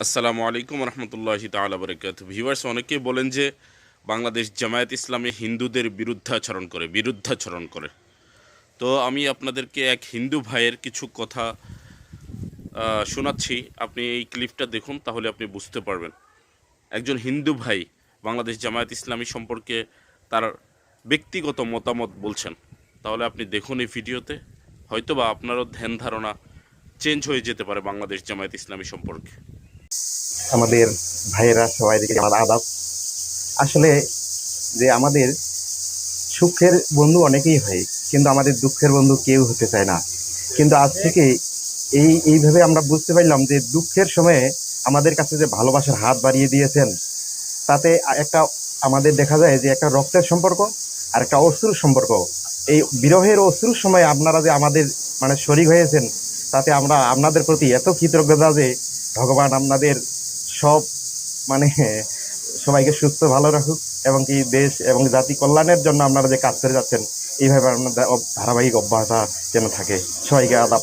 আসসালামু আলাইকুম রহমতুল্লাহি তালা বরকাত। ভিউয়ার্স অনেকেই বলেন যে বাংলাদেশ জামায়াত ইসলামী হিন্দুদের বিরুদ্ধাচরণ করে বিরুদ্ধাচরণ করে। তো আমি আপনাদেরকে এক হিন্দু ভাইয়ের কিছু কথা শোনাচ্ছি। আপনি এই ক্লিপটা দেখুন, তাহলে আপনি বুঝতে পারবেন। একজন হিন্দু ভাই বাংলাদেশ জামায়াত ইসলামী সম্পর্কে তার ব্যক্তিগত মতামত বলছেন। তাহলে আপনি দেখুন এই ভিডিওতে। হয়তোবা আপনারও ধ্যান ধারণা চেঞ্জ হয়ে যেতে পারে বাংলাদেশ জামায়াত ইসলামী সম্পর্কে। আমাদের ভাইয়েরা সবাই দিকে আমার আদাব। আসলে যে আমাদের সুখের বন্ধু অনেকেই হয়, কিন্তু আমাদের দুঃখের বন্ধু কেউ হতে চায় না। কিন্তু আজ থেকে এই এইভাবে আমরা বুঝতে পারলাম যে দুঃখের সময়ে আমাদের কাছে যে ভালোবাসার হাত বাড়িয়ে দিয়েছেন, তাতে একটা আমাদের দেখা যায় যে একটা রক্তের সম্পর্ক আর একটা অশ্রুর সম্পর্ক। এই বিরহের অশ্রুর সময় আপনারা যে আমাদের মানে শরিক হয়েছেন, তাতে আমরা আপনাদের প্রতি এত কৃতজ্ঞতা যে ভগবান আপনাদের সব মানে সবাইকে সুস্থ, ভালো রাখুক এবং কি দেশ এবং জাতি কল্যাণের জন্য আপনারা যে কাজ করে যাচ্ছেন, এইভাবে আপনার ধারাবাহিক অব্যাহত যেন থাকে। সবাইকে আদাব।